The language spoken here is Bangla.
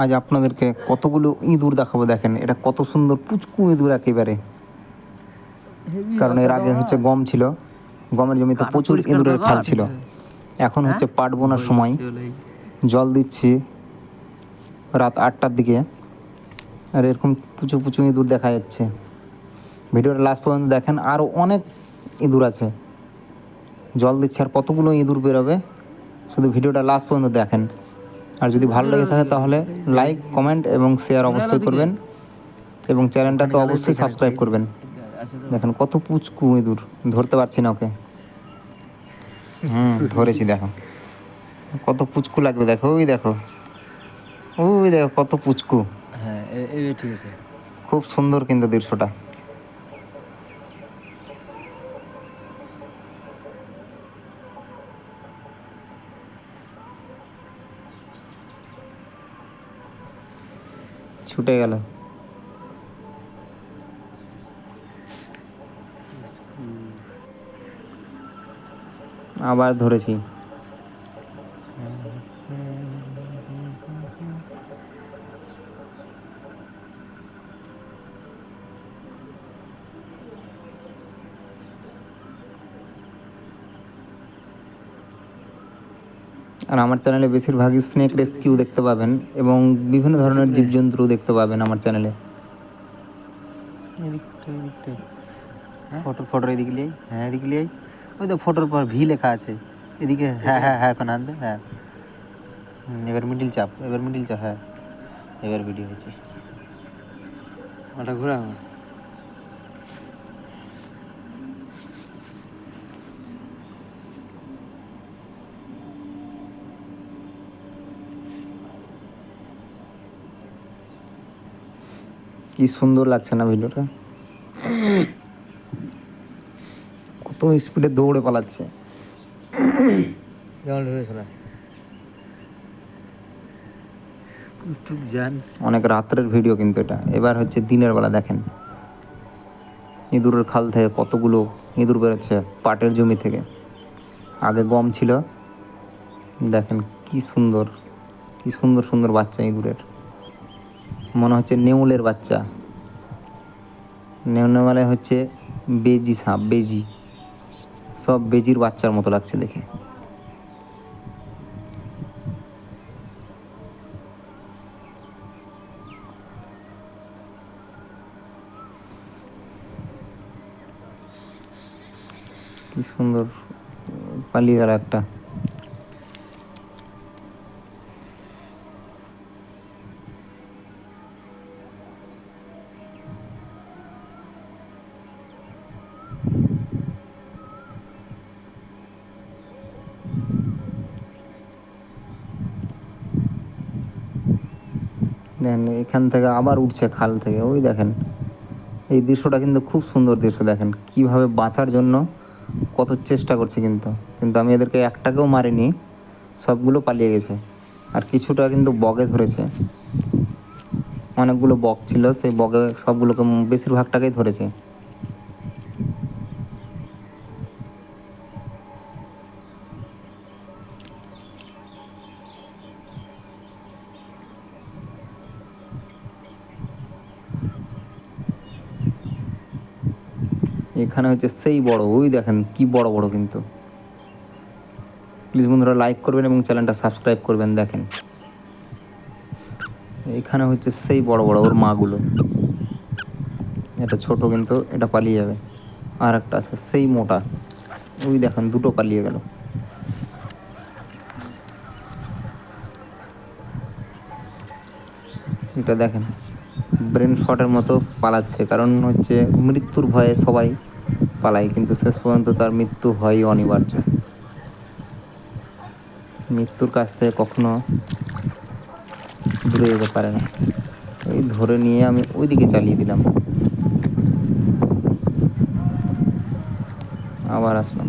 আজ আপনাদেরকে কতগুলো ইঁদুর দেখাবো দেখেন এটা কত সুন্দর পুচকু ইঁদুর একেবারে। কারণ এর আগে হচ্ছে গম ছিল গমের জমিতে প্রচুর ইঁদুরের খাল ছিল। এখন হচ্ছে পাট বোনার সময়। জল দিচ্ছি রাত আটটার দিকে। আর এরকম পুচু পুচু ইঁদুর দেখা যাচ্ছে। ভিডিওটা লাস্ট পর্যন্ত দেখেন আরও অনেক ইঁদুর আছে। জল দিচ্ছে আর কতগুলো ইঁদুর বেরোবে শুধু ভিডিওটা লাস্ট পর্যন্ত দেখেন। আর যদি ভালো লেগে থাকে তাহলে লাইক কমেন্ট এবং শেয়ার অবশ্যই করবেন। এবং চ্যানেলটা তো অবশ্যই সাবস্ক্রাইব করবেন। দেখেন কত পুচকু ইঁদুর ধরতে পারছি না ওকে। হুম ধরেছি দেখো। কত পুচকু লাগবে দেখো ওই দেখো। ওই দেখো কত পুচকু। হ্যাঁ ঠিক আছে। খুব সুন্দর কিন্তু দৃশ্যটা। ছুটে গেল। আবার ধরেছি। আর আমার চ্যানেলে বেশিরভাগই স্নেক রেস্কিউ দেখতে পাবেন এবং বিভিন্ন ধরনের জীবজন্তু দেখতে পাবেন আমার চ্যানেলে এদিকটা এদিকটা। ফটো ফটো এদিকে লিয়াই হ্যাঁ এদিকে লিয়াই ওই তো ফটোর পর ভি লেখা আছে। এদিকে হ্যাঁ হ্যাঁ হ্যাঁ এখন আনতে হ্যাঁ। এবার মিডিল চাপ এবার মিডিল চাপ হ্যাঁ। এবার ভিডিও হচ্ছে ওটা ঘোরা কি সুন্দর লাগছে না ভিডিওটা? কত স্পিডে দৌড়ে পালাচ্ছে। অনেক রাত্রের ভিডিও কিন্তু এটা। এবার হচ্ছে দিনের বেলা দেখেন। ইঁদুরের খাল থেকে কতগুলো ইঁদুর বেরোচ্ছে পাটের জমি থেকে। আগে গম ছিল। দেখেন কি সুন্দর কি সুন্দর সুন্দর বাচ্চা ইঁদুরের। মনে হচ্ছে নেউলের বাচ্চা। নেউলে মানে হচ্ছে বেজি সাপ, বেজি। সব বেজির বাচ্চার মতো লাগছে দেখে। কি সুন্দর পালিয়ে গেল একটা। দেখেন এখান থেকে আবার উঠছে খাল থেকে। ওই দেখেন, এই দৃশ্যটা কিন্তু খুব সুন্দর দৃশ্য দেখেন। কীভাবে বাঁচার জন্য কত চেষ্টা করছে কিন্তু। কিন্তু আমি এদেরকে একটাকেও মারিনি, সবগুলো পালিয়ে গেছে। আর কিছুটা কিন্তু বগে ধরেছে। অনেকগুলো বক ছিল, সেই বগে সবগুলোকে বেশিরভাগটাকেই ধরেছে। এখানে হচ্ছে সেই বড়, ওই দেখেন কি বড় বড় কিন্তু। প্লিজ বন্ধুরা লাইক করবেন এবং চ্যানেলটা সাবস্ক্রাইব করবেন, দেখেন। এখানে হচ্ছে সেই বড় বড় ওর মাগুলো। এটা ছোট কিন্তু, এটা পালিয়ে যাবে। আর একটা আছে সেই মোটা। ওই দেখেন দুটো পালিয়ে গেল। এটা দেখেন ব্রেন শটের মতো পালাচ্ছে, কারণ হচ্ছে মৃত্যুর ভয়ে সবাই পালায় কিন্তু শেষ পর্যন্ত তার মৃত্যু হয় অনিবার্য। মৃত্যুর কাছ থেকে কখনো দূরে যেতে পারে না। ওই ধরে নিয়ে আমি ওইদিকে চালিয়ে দিলাম। আবার আসলাম।